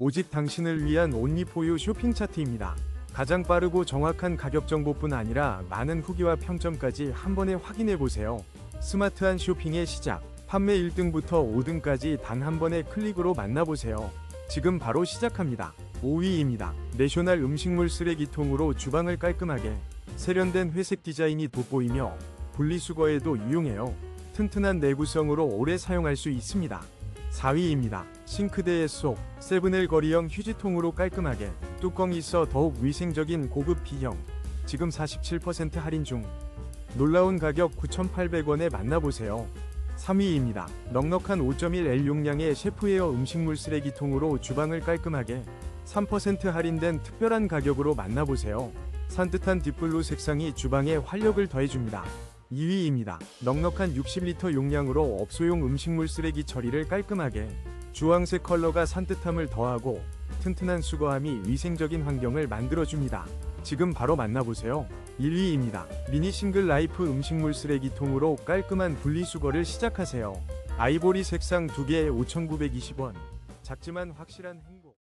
오직 당신을 위한 온리포유 쇼핑 차트입니다. 가장 빠르고 정확한 가격 정보뿐 아니라 많은 후기와 평점까지 한 번에 확인해 보세요. 스마트한 쇼핑의 시작. 판매 1등부터 5등까지 단 한 번의 클릭으로 만나보세요. 지금 바로 시작합니다. 5위입니다. 내셔널 음식물 쓰레기통으로 주방을 깔끔하게 세련된 회색 디자인이 돋보이며 분리수거에도 유용해요. 튼튼한 내구성으로 오래 사용할 수 있습니다. 4위입니다. 싱크대에 쏙 세븐엘 거리형 휴지통으로 깔끔하게 뚜껑이 있어 더욱 위생적인 고급 B형 지금 47% 할인 중 놀라운 가격 9,800원에 만나보세요. 3위입니다. 넉넉한 5.1L 용량의 셰프웨어 음식물 쓰레기통으로 주방을 깔끔하게 3% 할인된 특별한 가격으로 만나보세요. 산뜻한 딥블루 색상이 주방에 활력을 더해줍니다. 2위입니다. 넉넉한 60리터 용량으로 업소용 음식물 쓰레기 처리를 깔끔하게 주황색 컬러가 산뜻함을 더하고 튼튼한 수거함이 위생적인 환경을 만들어줍니다. 지금 바로 만나보세요. 1위입니다. 미니 싱글 라이프 음식물 쓰레기통으로 깔끔한 분리수거를 시작하세요. 아이보리 색상 2개에 5,920원. 작지만 확실한 행복.